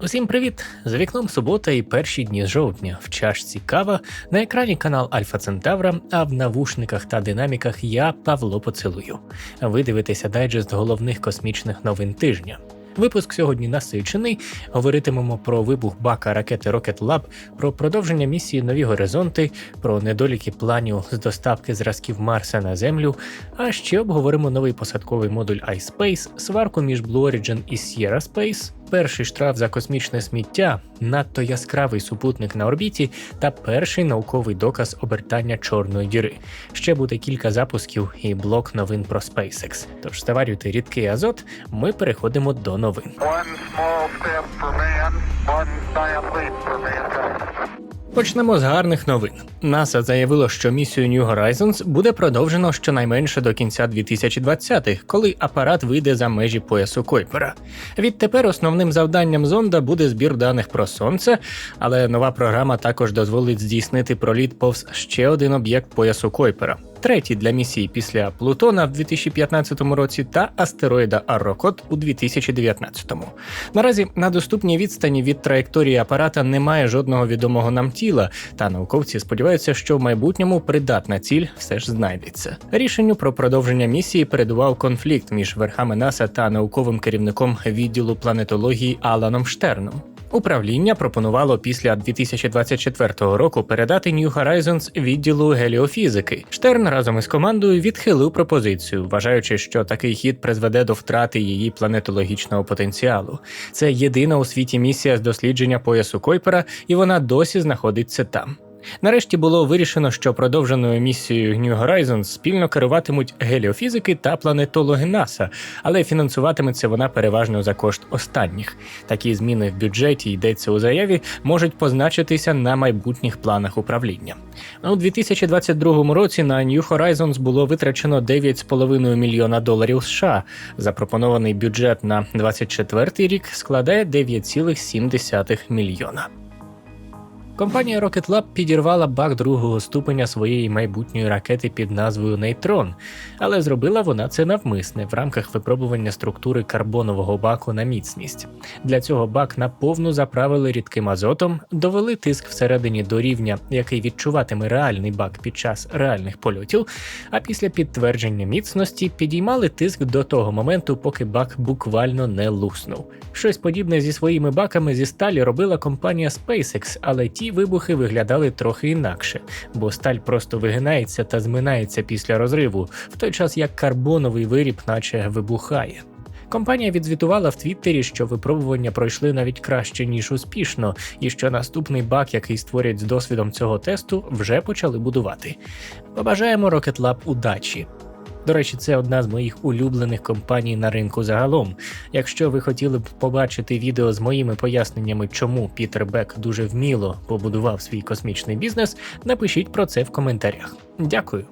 Усім привіт! За вікном субота і перші дні жовтня. В чашці кава на екрані канал Альфа Центавра, а в навушниках та динаміках я Павло Поцелую. Ви дивитеся дайджест головних космічних новин тижня. Випуск сьогодні насичений. Говоритимемо про вибух бака ракети Rocket Lab, про продовження місії Нові Горизонти, про недоліки планів з доставки зразків Марса на Землю. А ще обговоримо новий посадковий модуль iSpace, сварку між Blue Origin і Sierra Space, перший штраф за космічне сміття, надто яскравий супутник на орбіті та перший науковий доказ обертання чорної діри. Ще буде кілька запусків і блок новин про SpaceX. Тож заварюйте рідкий азот. Ми переходимо до новин. One small step for man, one giant leap for. Почнемо з гарних новин. НАСА заявило, що місію New Horizons буде продовжено щонайменше до кінця 2020-х, коли апарат вийде за межі поясу Койпера. Відтепер основним завданням зонда буде збір даних про сонце, але нова програма також дозволить здійснити проліт повз ще один об'єкт поясу Койпера. Третій для місії після Плутона в 2015 році та астероїда Аррокот у 2019. Наразі на доступній відстані від траєкторії апарата немає жодного відомого нам тіла, та науковці сподіваються, що в майбутньому придатна ціль все ж знайдеться. Рішенню про продовження місії передував конфлікт між верхами НАСА та науковим керівником відділу планетології Аланом Штерном. Управління пропонувало після 2024 року передати New Horizons відділу геліофізики. Штерн разом із командою відхилив пропозицію, вважаючи, що такий хід призведе до втрати її планетологічного потенціалу. Це єдина у світі місія з дослідження поясу Койпера, і вона досі знаходиться там. Нарешті було вирішено, що продовженою місією New Horizons спільно керуватимуть геліофізики та планетологи НАСА, але фінансуватиметься вона переважно за кошт останніх. Такі зміни в бюджеті йдеться у заяві, можуть позначитися на майбутніх планах управління. У 2022 році на New Horizons було витрачено 9,5 мільйона доларів США. Запропонований бюджет на 2024 рік складає 9,7 мільйона. Компанія Rocket Lab підірвала бак другого ступеня своєї майбутньої ракети під назвою Нейтрон, але зробила вона це навмисне в рамках випробування структури карбонового баку на міцність. Для цього бак наповну заправили рідким азотом, довели тиск всередині до рівня, який відчуватиме реальний бак під час реальних польотів. А після підтвердження міцності підіймали тиск до того моменту, поки бак буквально не луснув. Щось подібне зі своїми баками зі сталі робила компанія SpaceX, але ті вибухи виглядали трохи інакше, бо сталь просто вигинається та зминається після розриву, в той час як карбоновий виріб, наче вибухає. Компанія відзвітувала в Твіттері, що випробування пройшли навіть краще ніж успішно, і що наступний бак, який створять з досвідом цього тесту, вже почали будувати. Побажаємо Rocket Lab удачі. До речі, це одна з моїх улюблених компаній на ринку загалом. Якщо ви хотіли б побачити відео з моїми поясненнями, чому Пітер Бек дуже вміло побудував свій космічний бізнес, напишіть про це в коментарях. Дякую.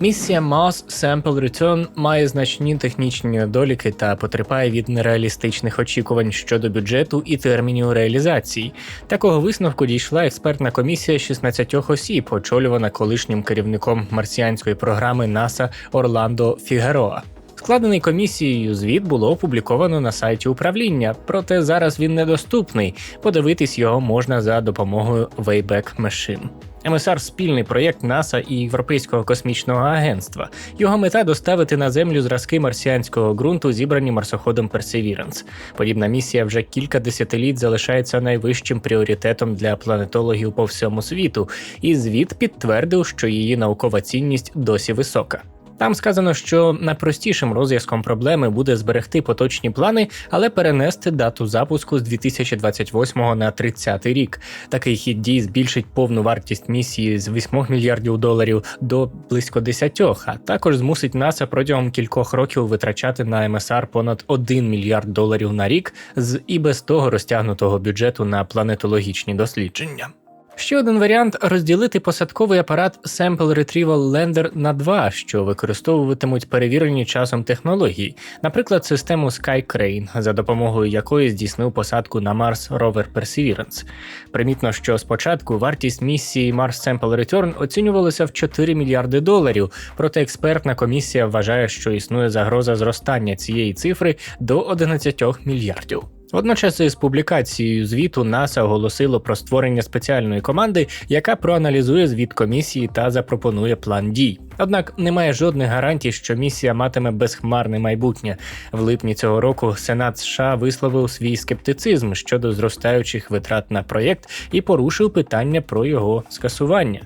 Місія Mars Sample Return має значні технічні недоліки та потерпає від нереалістичних очікувань щодо бюджету і термінів реалізації. Такого висновку дійшла експертна комісія 16 осіб, очолювана колишнім керівником марсіанської програми НАСА Орландо Фігароа. Складений комісією звіт було опубліковано на сайті управління, проте зараз він недоступний. Подивитись його можна за допомогою Wayback Machine. МСР спільний проєкт НАСА і Європейського космічного агентства. Його мета доставити на землю зразки марсіанського ґрунту, зібрані марсоходом Персевіранс. Подібна місія вже кілька десятиліть залишається найвищим пріоритетом для планетологів по всьому світу, і звіт підтвердив, що її наукова цінність досі висока. Там сказано, що найпростішим розв'язком проблеми буде зберегти поточні плани, але перенести дату запуску з 2028 на 30 рік. Такий хід дій збільшить повну вартість місії з 8 мільярдів доларів до близько 10, а також змусить НАСА протягом кількох років витрачати на МСР понад 1 мільярд доларів на рік з і без того розтягнутого бюджету на планетологічні дослідження. Ще один варіант розділити посадковий апарат Sample Retrieval Lander на два, що використовуватимуть перевірені часом технології, наприклад, систему SkyCrane, за допомогою якої здійснив посадку на Марс ровер Perseverance. Примітно, що спочатку вартість місії Mars Sample Return оцінювалася в 4 мільярди доларів, проте експертна комісія вважає, що існує загроза зростання цієї цифри до 11 мільярдів. Водночас із публікацією звіту НАСА оголосило про створення спеціальної команди, яка проаналізує звіт комісії та запропонує план дій. Однак немає жодних гарантій, що місія матиме безхмарне майбутнє. В липні цього року Сенат США висловив свій скептицизм щодо зростаючих витрат на проєкт і порушив питання про його скасування.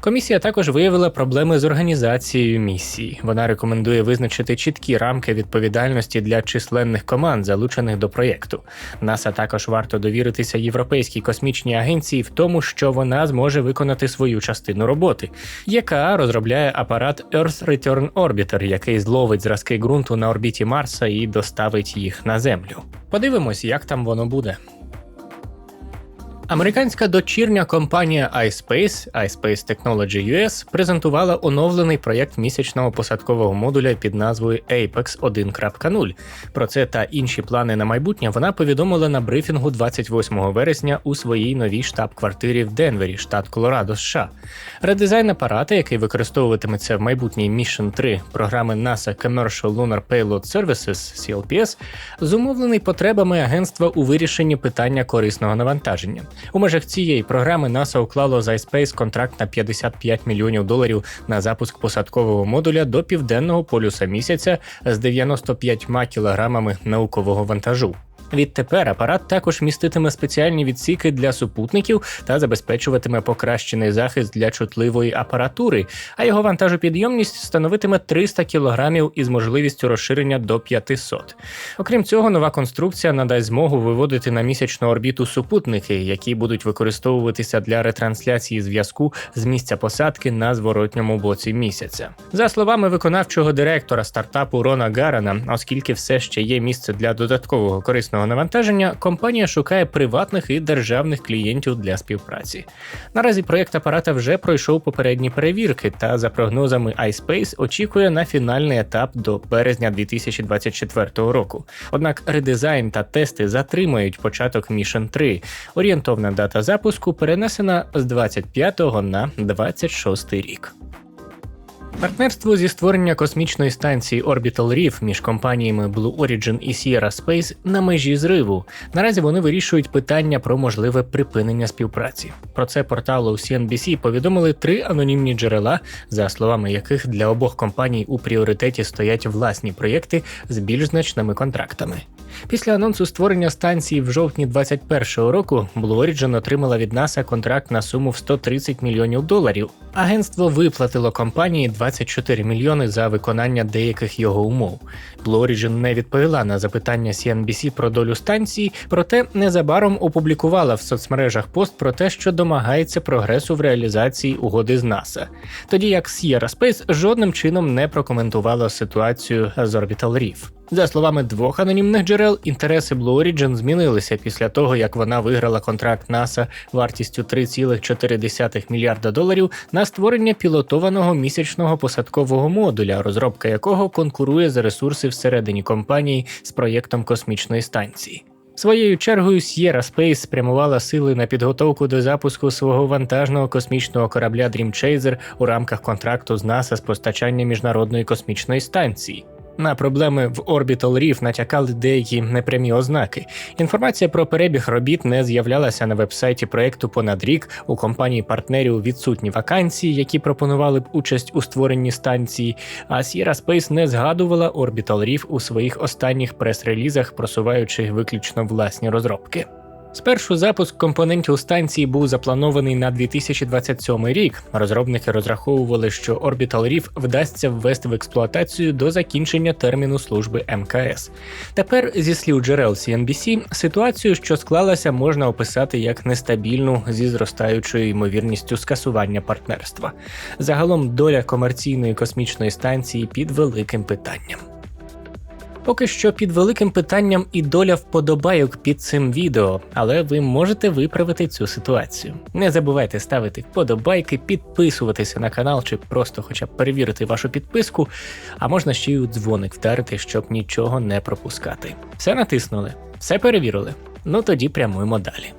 Комісія також виявила проблеми з організацією місії. Вона рекомендує визначити чіткі рамки відповідальності для численних команд, залучених до проєкту. НАСА також варто довіритися Європейській космічній агенції в тому, що вона зможе виконати свою частину роботи. ЄКА розробляє апарат Earth Return Orbiter, який зловить зразки ґрунту на орбіті Марса і доставить їх на Землю. Подивимось, як там воно буде. Американська дочірня компанія iSpace, iSpace Technology US, презентувала оновлений проєкт місячного посадкового модуля під назвою Apex 1.0. Про це та інші плани на майбутнє вона повідомила на брифінгу 28 вересня у своїй новій штаб-квартирі в Денвері, штат Колорадо, США. Редизайн апарата, який використовуватиметься в майбутній Mission 3 програми NASA Commercial Lunar Payload Services CLPS, зумовлений потребами агентства у вирішенні питання корисного навантаження. У межах цієї програми НАСА уклало з iSpace контракт на 55 мільйонів доларів на запуск посадкового модуля до південного полюса місяця з 95 кілограмами наукового вантажу. Відтепер апарат також міститиме спеціальні відсіки для супутників та забезпечуватиме покращений захист для чутливої апаратури, а його вантажопідйомність становитиме 300 кг із можливістю розширення до 500. Окрім цього, нова конструкція надасть змогу виводити на місячну орбіту супутники, які будуть використовуватися для ретрансляції зв'язку з місця посадки на зворотньому боці місяця. За словами виконавчого директора стартапу Рона Гарана, оскільки все ще є місце для додаткового корисного навантаження, компанія шукає приватних і державних клієнтів для співпраці. Наразі проєкт апарата вже пройшов попередні перевірки, та за прогнозами iSpace очікує на фінальний етап до березня 2024 року. Однак редизайн та тести затримають початок Mission 3. Орієнтовна дата запуску перенесена з 25 на 26 рік. Партнерство зі створення космічної станції Orbital Reef між компаніями Blue Origin і Sierra Space на межі зриву. Наразі вони вирішують питання про можливе припинення співпраці. Про це порталу CNBC повідомили три анонімні джерела, за словами яких для обох компаній у пріоритеті стоять власні проєкти з більш значними контрактами. Після анонсу створення станції в жовтні 2021 року Blue Origin отримала від NASA контракт на суму в 130 мільйонів доларів. Агентство виплатило компанії 24 мільйони за виконання деяких його умов. Blue Origin не відповіла на запитання CNBC про долю станції, проте незабаром опублікувала в соцмережах пост про те, що домагається прогресу в реалізації угоди з NASA. Тоді як Sierra Space жодним чином не прокоментувала ситуацію з Orbital Reef. За словами двох анонімних джерел, інтереси Blue Origin змінилися після того, як вона виграла контракт НАСА вартістю 3,4 мільярда доларів на створення пілотованого місячного посадкового модуля, розробка якого конкурує за ресурси всередині компанії з проєктом космічної станції. Своєю чергою Sierra Space спрямувала сили на підготовку до запуску свого вантажного космічного корабля Dream Chaser у рамках контракту з НАСА з постачання міжнародної космічної станції. На проблеми в Orbital Reef натякали деякі непрямі ознаки. Інформація про перебіг робіт не з'являлася на вебсайті проекту понад рік. У компанії партнерів відсутні вакансії, які пропонували б участь у створенні станції. А Sierra Space не згадувала Orbital Reef у своїх останніх прес-релізах, просуваючи виключно власні розробки. Спершу запуск компонентів станції був запланований на 2027 рік. Розробники розраховували, що Orbital Reef вдасться ввести в експлуатацію до закінчення терміну служби МКС. Тепер, зі слів джерел CNBC, ситуацію, що склалася, можна описати як нестабільну зі зростаючою ймовірністю скасування партнерства. Загалом доля комерційної космічної станції під великим питанням. Поки що під великим питанням і доля вподобайок під цим відео, але ви можете виправити цю ситуацію. Не забувайте ставити вподобайки, підписуватися на канал чи просто хоча б перевірити вашу підписку, а можна ще й у дзвоник вдарити, щоб нічого не пропускати. Все натиснули, все перевірили. Ну тоді прямуємо далі.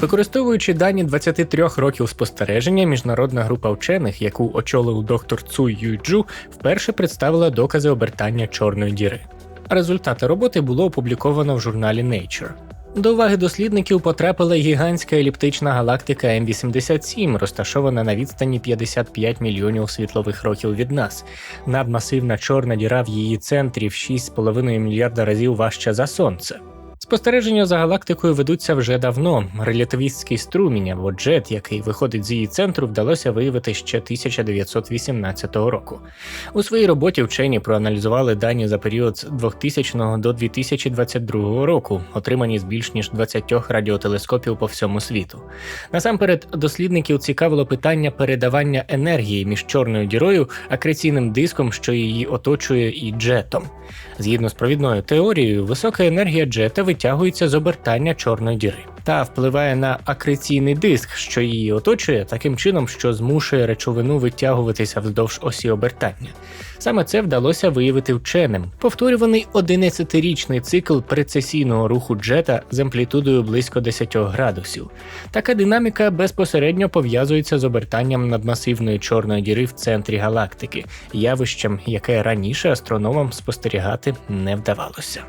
Використовуючи дані 23 років спостереження, міжнародна група вчених, яку очолив доктор Цуй Юйджу, вперше представила докази обертання чорної діри. Результати роботи було опубліковано в журналі Nature. До уваги дослідників потрапила гігантська еліптична галактика М87, розташована на відстані 55 мільйонів світлових років від нас. Надмасивна чорна діра в її центрі в 6,5 мільярда разів важча за сонце. Спостереження за галактикою ведуться вже давно. Релятивістський струмінь або джет, який виходить з її центру, вдалося виявити ще 1918 року. У своїй роботі вчені проаналізували дані за період з 2000 до 2022 року, отримані з більш ніж 20 радіотелескопів по всьому світу. Насамперед, дослідників цікавило питання передавання енергії між чорною дірою, акреційним диском, що її оточує, і джетом. Згідно з провідною теорією, висока енергія джета витягується з обертання чорної діри та впливає на акреційний диск, що її оточує, таким чином, що змушує речовину витягуватися вздовж осі обертання. Саме це вдалося виявити вченим. Повторюваний 11-річний цикл прецесійного руху джета з амплітудою близько 10 градусів. Така динаміка безпосередньо пов'язується з обертанням надмасивної чорної діри в центрі галактики, явищем, яке раніше астрономам спостерігати не вдавалося.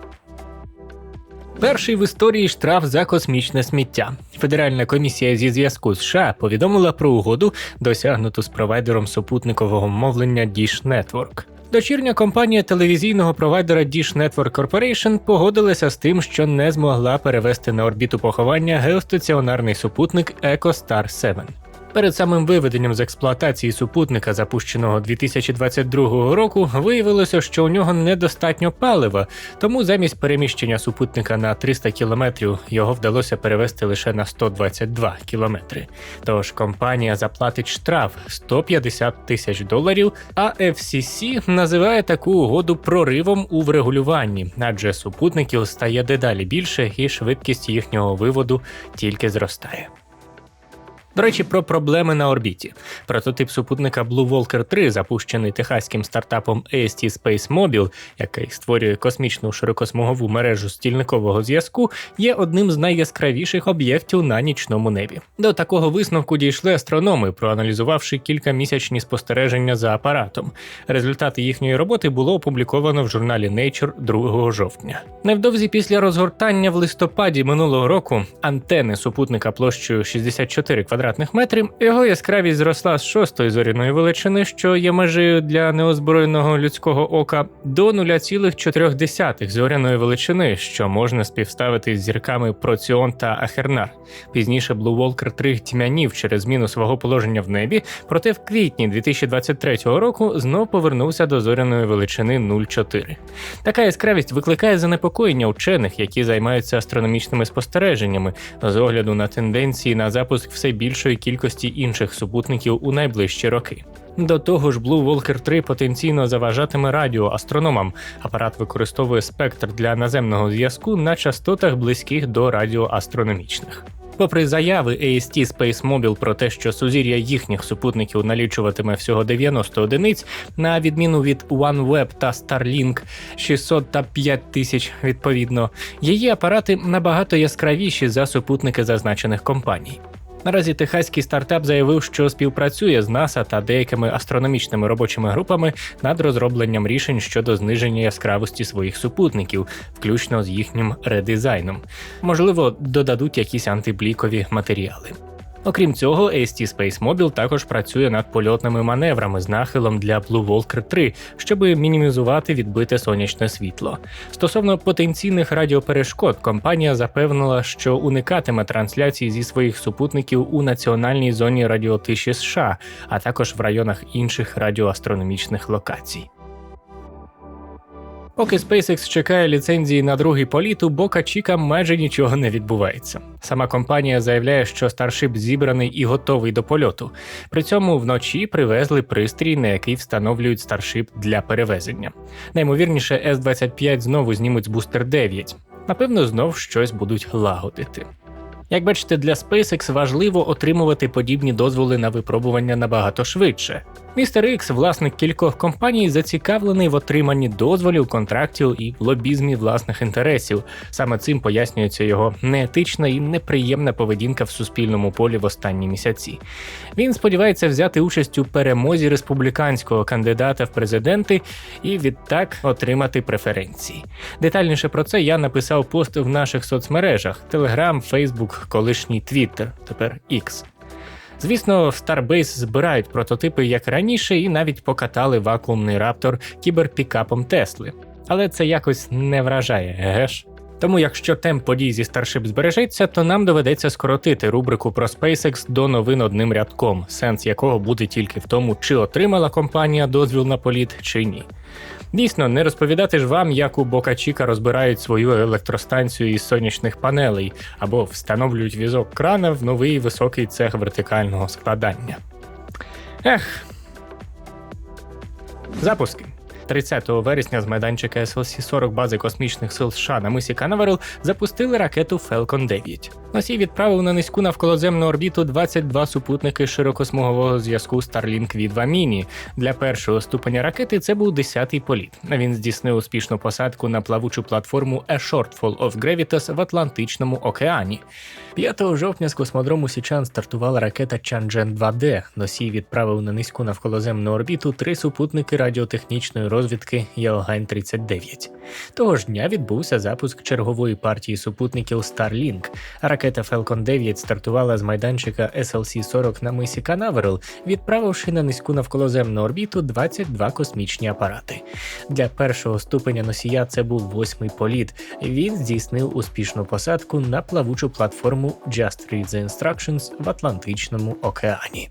Перший в історії штраф за космічне сміття. Федеральна комісія зі зв'язку США повідомила про угоду, досягнуту з провайдером супутникового мовлення Dish Network. Дочірня компанія телевізійного провайдера Dish Network Corporation погодилася з тим, що не змогла перевести на орбіту поховання геостаціонарний супутник EchoStar 7. Перед самим виведенням з експлуатації супутника, запущеного 2022 року, виявилося, що у нього недостатньо палива, тому замість переміщення супутника на 300 кілометрів його вдалося перевести лише на 122 кілометри. Тож компанія заплатить штраф 150 тисяч доларів, а FCC називає таку угоду проривом у врегулюванні, адже супутників стає дедалі більше, і швидкість їхнього виводу тільки зростає. До речі, про проблеми на орбіті. Прототип супутника Blue Walker 3, запущений техаським стартапом AST Space Mobile, який створює космічну широкосмугову мережу стільникового зв'язку, є одним з найяскравіших об'єктів на нічному небі. До такого висновку дійшли астрономи, проаналізувавши кількамісячні спостереження за апаратом. Результати їхньої роботи було опубліковано в журналі Nature 2 жовтня. Невдовзі після розгортання в листопаді минулого року антени супутника площею 64 квадратних метрів, його яскравість зросла з шостої зоряної величини, що є межею для неозброєного людського ока, до 0,4 зоряної величини, що можна співставити з зірками Проціон та Ахернар. Пізніше Blue Walker 3 тьмянів через зміну свого положення в небі, проте в квітні 2023 року знов повернувся до зоряної величини 0,4. Така яскравість викликає занепокоєння учених, які займаються астрономічними спостереженнями, з огляду на тенденції на запуск все більшої кількості інших супутників у найближчі роки. До того ж, Blue Walker 3 потенційно заважатиме радіоастрономам. Апарат використовує спектр для наземного зв'язку на частотах близьких до радіоастрономічних. Попри заяви AST Space Mobile про те, що сузір'я їхніх супутників налічуватиме всього 90 одиниць, на відміну від OneWeb та Starlink 600 та 5000 відповідно, її апарати набагато яскравіші за супутники зазначених компаній. Наразі техаський стартап заявив, що співпрацює з НАСА та деякими астрономічними робочими групами над розробленням рішень щодо зниження яскравості своїх супутників, включно з їхнім редизайном. Можливо, додадуть якісь антиблікові матеріали. Окрім цього, AST Space Mobile також працює над польотними маневрами з нахилом для Blue Walker 3, щоб мінімізувати відбите сонячне світло. Стосовно потенційних радіоперешкод, компанія запевнила, що уникатиме трансляції зі своїх супутників у національній зоні радіотиші США, а також в районах інших радіоастрономічних локацій. Поки SpaceX чекає ліцензії на другий політ, у Бока Чіка майже нічого не відбувається. Сама компанія заявляє, що Starship зібраний і готовий до польоту. При цьому вночі привезли пристрій, на який встановлюють Starship для перевезення. Наймовірніше, S-25 знову знімуть з Booster 9. Напевно, знов щось будуть лагодити. Як бачите, для SpaceX важливо отримувати подібні дозволи на випробування набагато швидше. Містер Ікс, власник кількох компаній, зацікавлений в отриманні дозволів, контрактів і лобізмі власних інтересів. Саме цим пояснюється його неетична і неприємна поведінка в суспільному полі в останні місяці. Він сподівається взяти участь у перемозі республіканського кандидата в президенти і відтак отримати преференції. Детальніше про це я написав пост в наших соцмережах: Telegram, Facebook, колишній Twitter, тепер X. Звісно, в Starbase збирають прототипи як раніше, і навіть покатали вакуумний раптор кіберпікапом Тесли. Але це якось не вражає, еге ж? Тому, якщо темп подій зі Starship збережеться, то нам доведеться скоротити рубрику про SpaceX до новин одним рядком, сенс якого буде тільки в тому, чи отримала компанія дозвіл на політ, чи ні. Дійсно, не розповідати ж вам, як у Бока Чіка розбирають свою електростанцію із сонячних панелей або встановлюють візок крана в новий високий цех вертикального складання. Ех. Запуски. 30 вересня з майданчика SLC-40 бази космічних сил США на мисі Канаверал запустили ракету Falcon 9. Носій відправив на низьку навколоземну орбіту 22 супутники широкосмугового зв'язку Starlink V2 Mini. Для першого ступеня ракети це був 10-й політ. Він здійснив успішну посадку на плавучу платформу A Shortfall of Gravitas в Атлантичному океані. 5 жовтня з космодрому Січан стартувала ракета Чанчжен 2D. Носій відправив на низьку навколоземну орбіту три супутники радіотехнічної розвідки Яогань 39 Того ж дня відбувся запуск чергової партії супутників Starlink. Ракета Falcon 9 стартувала з майданчика SLC-40 на мисі Канаверал, відправивши на низьку навколоземну орбіту 22 космічні апарати. Для першого ступеня носія це був восьмий політ. Він здійснив успішну посадку на плавучу платформу Just Read the Instructions в Атлантичному океані.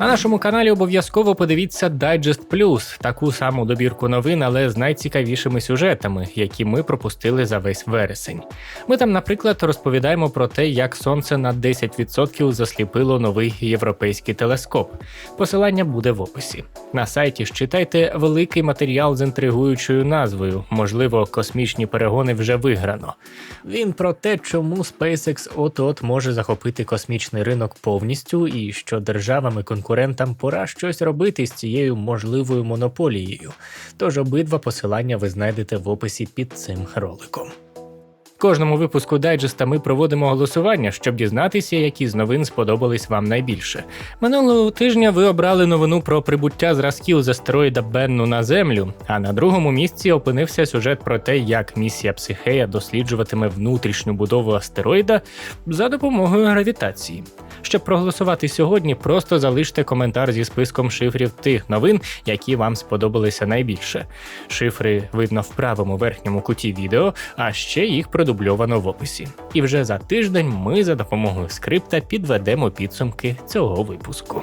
На нашому каналі обов'язково подивіться Digest Plus, таку саму добірку новин, але з найцікавішими сюжетами, які ми пропустили за весь вересень. Ми там, наприклад, розповідаємо про те, як сонце на 10% засліпило новий європейський телескоп. Посилання буде в описі. На сайті ж читайте великий матеріал з інтригуючою назвою, можливо, космічні перегони вже виграно. Він про те, чому SpaceX от-от може захопити космічний ринок повністю, і що державами конкурентам пора щось робити з цією можливою монополією. Тож обидва посилання ви знайдете в описі під цим роликом. Кожному випуску дайджеста ми проводимо голосування, щоб дізнатися, які з новин сподобались вам найбільше. Минулого тижня ви обрали новину про прибуття зразків з астероїда Бенну на Землю, а на другому місці опинився сюжет про те, як місія Психея досліджуватиме внутрішню будову астероїда за допомогою гравітації. Щоб проголосувати сьогодні, просто залиште коментар зі списком шифрів тих новин, які вам сподобалися найбільше. Шифри видно в правому верхньому куті відео, а ще їх продубльовано в описі. І вже за тиждень ми за допомогою скрипта підведемо підсумки цього випуску.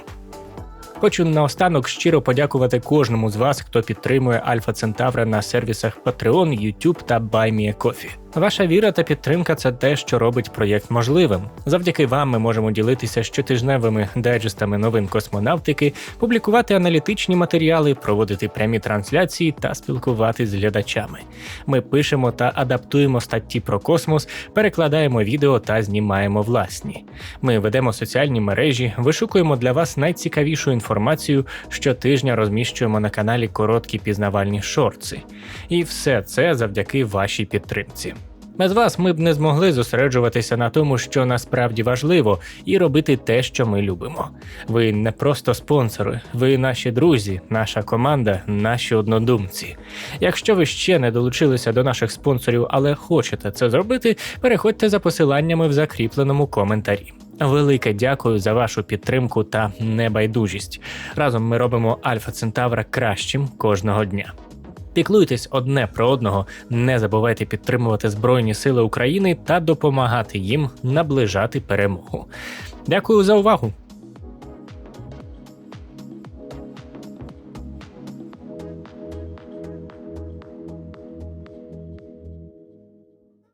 Хочу наостанок щиро подякувати кожному з вас, хто підтримує Альфа Центавра на сервісах Patreon, YouTube та BuyMeACoffee. Ваша віра та підтримка це те, що робить проєкт можливим. Завдяки вам ми можемо ділитися щотижневими дайджестами новин космонавтики, публікувати аналітичні матеріали, проводити прямі трансляції та спілкуватись з глядачами. Ми пишемо та адаптуємо статті про космос, перекладаємо відео та знімаємо власні. Ми ведемо соціальні мережі, вишукуємо для вас найцікавішу інформацію. Щотижня розміщуємо на каналі короткі пізнавальні шорти. І все це завдяки вашій підтримці. Без вас ми б не змогли зосереджуватися на тому, що насправді важливо, і робити те, що ми любимо. Ви не просто спонсори, ви наші друзі, наша команда, наші однодумці. Якщо ви ще не долучилися до наших спонсорів, але хочете це зробити, переходьте за посиланнями в закріпленому коментарі. Велике дякую за вашу підтримку та небайдужість. Разом ми робимо Альфа Центавра кращим кожного дня. Піклуйтесь одне про одного, не забувайте підтримувати Збройні Сили України та допомагати їм наближати перемогу. Дякую за увагу!